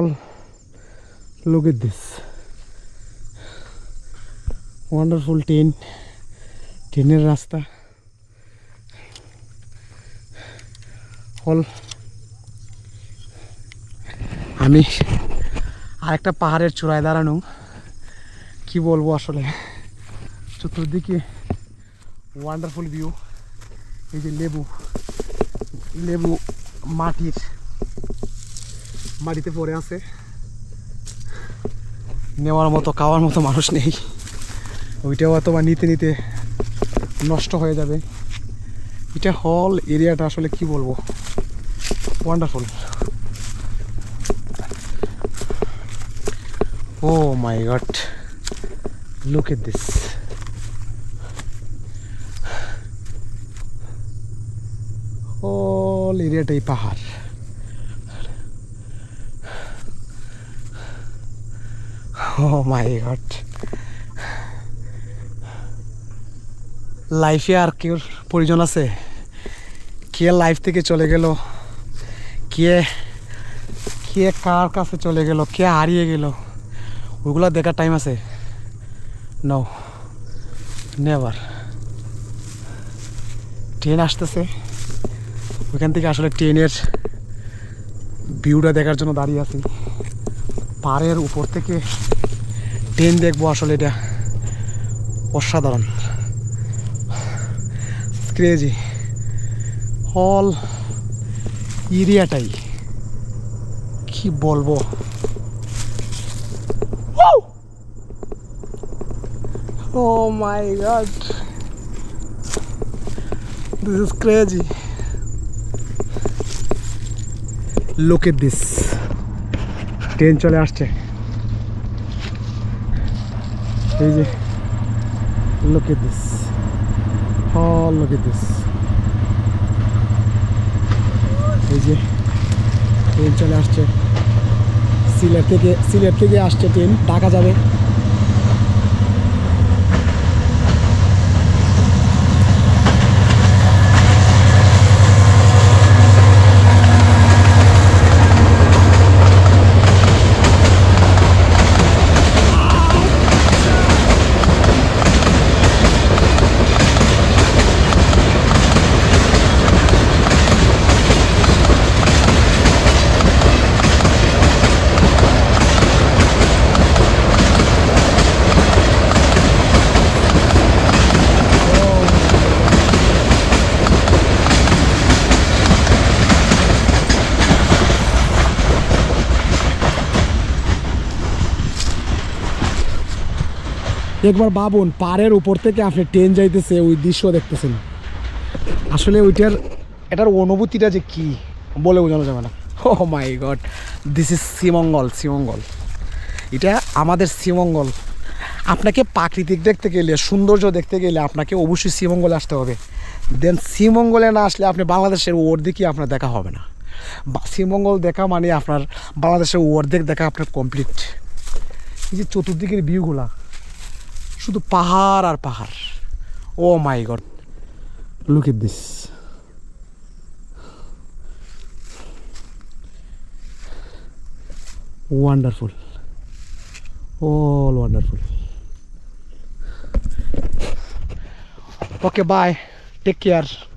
all look at this. Wonderful train ট্রেনের রাস্তা। হল। আমি আরেকটা পাহাড়ের চূড়ায় দাঁড়ানো। কি বলব আসলে? চতুর্দিকে ওয়ান্ডারফুল ভিউ এই যে লেবু লেবু মাটির মাটিতে পড়ে আছে। নেওয়ার মতো খাওয়ার মতো মানুষ নেই। ওইটাও অথবা নিতে নিতে নষ্ট হয়ে যাবে। এটা হল এরিয়াটা আসলে কি বলব? Wonderful oh my god look at this হল এরিয়াটাই পাহাড়। মাই গড লাইফে আর কেউ প্রয়োজন আছে? কে লাইফ থেকে চলে গেল? কে কে কার কাছে চলে গেল? কে হারিয়ে গেল? ওইগুলো দেখার টাইম আছে। নো নেভার ট্রেন আসতেছে। ওইখান থেকে আসলে ট্রেনের ভিউটা দেখার জন্য দাঁড়িয়ে আছি। পাহাড়ের উপর থেকে ট্রেন দেখব আসলে এটা অসাধারণ। ক্রেজি হল এরিয়াটাই কি বলব? ও my god this is crazy look at this train চলে আসছে। এই যে, look at this. এই যে ট্রেন চলে আসছে। সিলেট থেকে সিলেট থেকে আসছে ট্রেন ঢাকা যাবে। একবার ভাবুন পাড়ের উপর থেকে আপনি ট্রেন যাইতেছে ওই দৃশ্য দেখতেছেন। আসলে ওইটার এটার অনুভূতিটা যে কি বলে বোঝানো যাবে না। ও my god this is Sreemangal Sreemangal এটা আমাদের শ্রীমঙ্গল আপনাকে প্রাকৃতিক দেখতে গেলে সৌন্দর্য দেখতে গেলে আপনাকে অবশ্যই শ্রীমঙ্গলে আসতে হবে। দেন শ্রীমঙ্গলে না আসলে আপনি বাংলাদেশের অর্ধেকই আপনার দেখা হবে না। বা- শ্রীমঙ্গল দেখা মানে আপনার বাংলাদেশের অর্ধেক দেখা আপনার কমপ্লিট এই যে চতুর্দিকের ভিউগুলা শুধু পাহাড় আর পাহাড়। ও my god. Look at this wonderful all wonderful okay bye take care